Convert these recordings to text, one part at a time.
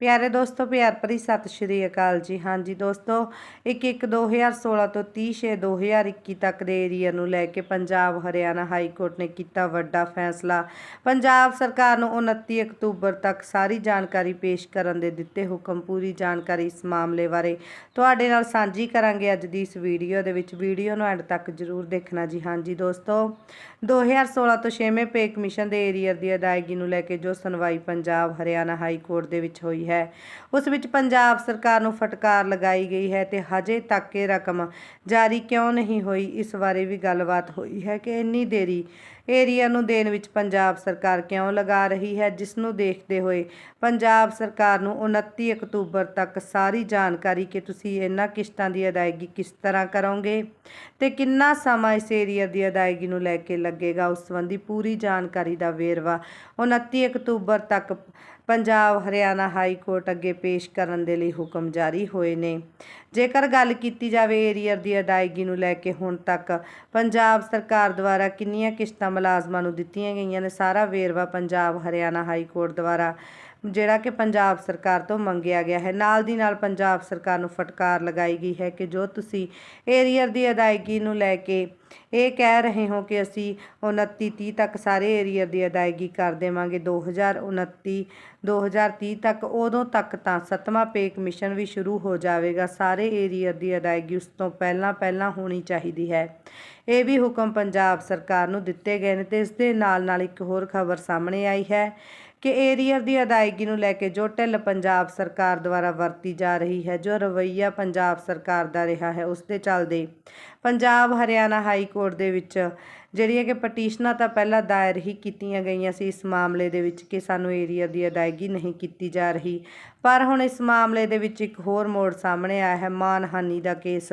ਪਿਆਰੇ ਦੋਸਤੋ, ਪਿਆਰ ਭਰੀ ਸਤਿ ਸ਼੍ਰੀ ਅਕਾਲ ਜੀ। ਹਾਂਜੀ ਦੋਸਤੋ 1 2016 ਤੋਂ 30 2021 ਤੱਕ ਦੇ ਏਰੀਆ ਨੂੰ ਲੈ ਕੇ ਪੰਜਾਬ, ਹਰਿਆਣਾ ਹਾਈ ਕੋਰਟ ਨੇ ਕੀਤਾ ਵੱਡਾ ਫੈਸਲਾ। ਪੰਜਾਬ ਸਰਕਾਰ ਨੂੰ 29 ਅਕਤੂਬਰ ਤੱਕ ਸਾਰੀ ਜਾਣਕਾਰੀ ਪੇਸ਼ ਕਰਨ ਦੇ ਦਿੱਤੇ ਹੁਕਮ, ਪੂਰੀ ਜਾਣਕਾਰੀ ਇਸ ਮਾਮਲੇ ਬਾਰੇ। ਤੁਹਾਡੇ ਨਾਲ ਸਾਂਝੀ ਕਰਾਂਗੇ ਅੱਜ ਦੀ ਇਸ ਵੀਡੀਓ ਦੇ ਵਿੱਚ। ਵੀਡੀਓ ਨੂੰ ਐਂਡ ਤੱਕ ਜਰੂਰ ਦੇਖਣਾ ਜੀ। ਹਾਂਜੀ ਦੋਸਤੋ 2016 ਤੋਂ 6ਵੇਂ ਪੇ ਕਮਿਸ਼ਨ ਦੇ ਏਰੀਅਰ ਦੀ ਅਦਾਇਗੀ ਨੂੰ ਲੈ ਕੇ ਜੋ ਸੁਣਵਾਈ ਪੰਜਾਬ, ਹਰਿਆਣਾ ਹਾਈ ਕੋਰਟ ਦੇ ਵਿੱਚ ਹੋਈ ਹੈ। ਉਸ ਵਿੱਚ ਪੰਜਾਬ ਸਰਕਾਰ ਨੂੰ ਫਟਕਾਰ ਲਗਾਈ ਗਈ ਹੈ ਤੇ ਹਜੇ ਤੱਕ ਇਹ ਰਕਮ ਜਾਰੀ ਕਿਉਂ ਨਹੀਂ ਹੋਈ, ਇਸ ਬਾਰੇ ਵੀ ਗੱਲਬਾਤ ਹੋਈ ਹੈ ਕਿ ਇੰਨੀ ਦੇਰੀ ਏਰੀਆ ਨੂੰ ਦੇਣ ਵਿੱਚ ਪੰਜਾਬ ਸਰਕਾਰ ਕਿਉਂ ਲਗਾ ਰਹੀ ਹੈ, ਜਿਸ ਨੂੰ ਦੇਖਦੇ ਹੋਏ ਪੰਜਾਬ ਸਰਕਾਰ ਨੂੰ 29 ਅਕਤੂਬਰ ਤੱਕ ਸਾਰੀ ਜਾਣਕਾਰੀ ਕਿ ਤੁਸੀਂ ਇਹਨਾਂ ਕਿਸ਼ਤਾਂ ਦੀ ਅਦਾਇਗੀ ਕਿਸ ਤਰ੍ਹਾਂ ਕਰੋਗੇ ਤੇ ਕਿੰਨਾ ਸਮਾਂ ਇਸ ਏਰੀਆ ਦੀ ਅਦਾਇਗੀ ਨੂੰ ਲੈ ਕੇ ਲੱਗੇਗਾ, ਉਸ ਸੰਬੰਧੀ ਪੂਰੀ ਜਾਣਕਾਰੀ ਦਾ ਵੇਰਵਾ 29 ਅਕਤੂਬਰ ਤੱਕ ਪੰਜਾਬ, ਹਰਿਆਣਾ ਹਾਈ ਕੋਰਟ ਅੱਗੇ ਪੇਸ਼ ਕਰਨ ਦੇ ਲਈ ਹੁਕਮ ਜਾਰੀ ਹੋਏ ਨੇ। ਜੇਕਰ ਗੱਲ ਕੀਤੀ ਜਾਵੇ ਏਰੀਅਰ ਦੀ ਅਦਾਇਗੀ ਨੂੰ ਲੈ ਕੇ ਹੁਣ ਤੱਕ, ਪੰਜਾਬ ਸਰਕਾਰ ਦੁਆਰਾ ਕਿੰਨੀਆਂ ਕਿਸ਼ਤਾਂ ਮੁਲਾਜ਼ਮਾਂ ਨੂੰ ਦਿੱਤੀਆਂ ਗਈਆਂ ਨੇ? ਸਾਰਾ ਵੇਰਵਾ ਪੰਜਾਬ, ਹਰਿਆਣਾ ਹਾਈ ਕੋਰਟ ਦੁਆਰਾ, ਜਿਹੜਾ ਕਿ ਪੰਜਾਬ ਸਰਕਾਰ ਤੋਂ ਮੰਗਿਆ ਗਿਆ ਹੈ। ਨਾਲ ਦੀ ਨਾਲ ਪੰਜਾਬ ਸਰਕਾਰ ਨੂੰ ਫਟਕਾਰ ਲਗਾਈ ਗਈ ਹੈ ਕਿ ਜੋ ਤੁਸੀਂ ਏਰੀਅਰ ਦੀ ਅਦਾਇਗੀ ਨੂੰ ਲੈ ਕੇ ਇਹ ਕਹਿ ਰਹੇ ਹੋ ਕਿ ਅਸੀਂ 29 30 ਤੱਕ ਸਾਰੇ ਏਰੀਅਰ ਦੀ ਅਦਾਇਗੀ ਕਰ ਦੇਵਾਂਗੇ। 2029 2030 ਤੱਕ, ਉਦੋਂ ਤੱਕ ਤਾਂ ਸੱਤਵਾਂ ਪੇ ਕਮਿਸ਼ਨ ਵੀ ਸ਼ੁਰੂ ਹੋ ਜਾਵੇਗਾ। ਸਾਰੇ ਏਰੀਅਰ ਦੀ ਅਦਾਇਗੀ ਉਸ ਤੋਂ ਪਹਿਲਾਂ ਪਹਿਲਾਂ ਹੋਣੀ ਚਾਹੀਦੀ ਹੈ। ਇਹ ਵੀ ਹੁਕਮ ਪੰਜਾਬ ਸਰਕਾਰ ਨੂੰ ਦਿੱਤੇ ਗਏ ਨੇ ਤੇ ਇਸ ਦੇ ਨਾਲ ਨਾਲ ਇੱਕ ਹੋਰ ਖਬਰ ਸਾਹਮਣੇ ਆਈ ਹੈ ਕਿ ਏਰੀਅਰ ਦੀ ਅਦਾਇਗੀ ਨੂੰ ਲੈ ਕੇ ਜੋ ਢਿੱਲ ਪੰਜਾਬ ਸਰਕਾਰ ਦੁਆਰਾ ਵਰਤੀ ਜਾ ਰਹੀ ਹੈ, ਜੋ ਰਵੱਈਆ ਪੰਜਾਬ ਸਰਕਾਰ ਦਾ ਰਿਹਾ ਹੈ, ਉਸ ਦੇ ਚੱਲਦੇ ਪੰਜਾਬ, ਹਰਿਆਣਾ ਹਾਈ ਕੋਰਟ ਦੇ ਵਿੱਚ ਜਿਹੜੀਆਂ ਕਿ ਪਟੀਸ਼ਨਾਂ ਤਾਂ ਪਹਿਲਾਂ ਦਾਇਰ ਹੀ ਕੀਤੀਆਂ ਗਈਆਂ ਸੀ ਇਸ ਮਾਮਲੇ ਦੇ ਵਿੱਚ ਕਿ ਸਾਨੂੰ ਏਰੀਆ ਦੀ ਅਦਾਇਗੀ ਨਹੀਂ ਕੀਤੀ ਜਾ ਰਹੀ। ਪਰ ਹੁਣ ਇਸ ਮਾਮਲੇ ਦੇ ਵਿੱਚ ਇੱਕ ਹੋਰ ਮੋੜ ਸਾਹਮਣੇ ਆਇਆ ਹੈ, ਮਾਨਹਾਨੀ ਦਾ ਕੇਸ।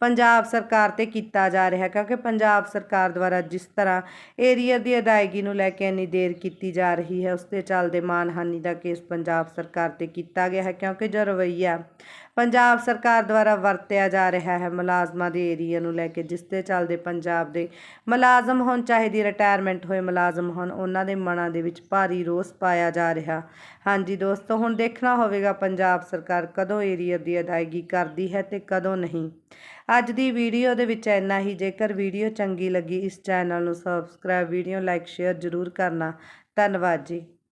ਪੰਜਾਬ ਸਰਕਾਰ ਤੇ ਕੀਤਾ ਜਾ ਰਿਹਾ, ਕਿਉਂਕਿ ਪੰਜਾਬ ਸਰਕਾਰ ਦੁਆਰਾ ਜਿਸ ਤਰ੍ਹਾਂ ਏਰੀਆ ਦੀ ਅਦਾਇਗੀ ਨੂੰ ਲੈ ਕੇ ਇੰਨੀ ਦੇਰ ਕੀਤੀ ਜਾ ਰਹੀ ਹੈ, ਉਸ ਦੇ ਚੱਲਦੇ ਮਾਨਹਾਨੀ ਦਾ ਕੇਸ ਪੰਜਾਬ ਸਰਕਾਰ ਤੇ ਕੀਤਾ ਗਿਆ ਹੈ, ਕਿਉਂਕਿ ਜੋ ਰਵੱਈਆ ਪੰਜਾਬ ਸਰਕਾਰ ਦੁਆਰਾ ਵਰਤਿਆ ਜਾ ਰਿਹਾ ਹੈ, ਮੁਲਾਜ਼ਮਾਂ ਦੇ ਏਰੀਆ ਨੂੰ ਲੈ ਕੇ, ਜਿਸ ਦੇ ਚੱਲਦੇ ਪੰਜਾਬ ਦੇ ਮਲਾ ਮੁਲਾਜ਼ਮ ਹੋਣ, ਚਾਹੇ ਦੀ ਰਿਟਾਇਰਮੈਂਟ ਹੋਏ ਮੁਲਾਜ਼ਮ ਹੋਣ, ਉਹਨਾਂ ਦੇ ਮਨਾਂ ਦੇ ਵਿੱਚ ਭਾਰੀ ਰੋਸ ਪਾਇਆ ਜਾ ਰਿਹਾ। ਹਾਂਜੀ ਦੋਸਤੋ, ਹੁਣ ਦੇਖਣਾ ਹੋਵੇਗਾ ਪੰਜਾਬ ਸਰਕਾਰ ਕਦੋਂ ਏਰੀਆ ਦੀ ਅਦਾਇਗੀ ਕਰਦੀ ਹੈ ਤੇ ਕਦੋਂ ਨਹੀਂ। ਅੱਜ ਦੀ ਵੀਡੀਓ ਦੇ ਵਿੱਚ ਇੰਨਾ ਹੀ। ਜੇਕਰ ਵੀਡੀਓ ਚੰਗੀ ਲੱਗੀ, ਇਸ ਚੈਨਲ ਨੂੰ ਸਬਸਕ੍ਰਾਈਬ ਵੀਡੀਓ ਲਾਈਕ ਸ਼ੇਅਰ ਜ਼ਰੂਰ ਕਰਨਾ। ਧੰਨਵਾਦ ਜੀ।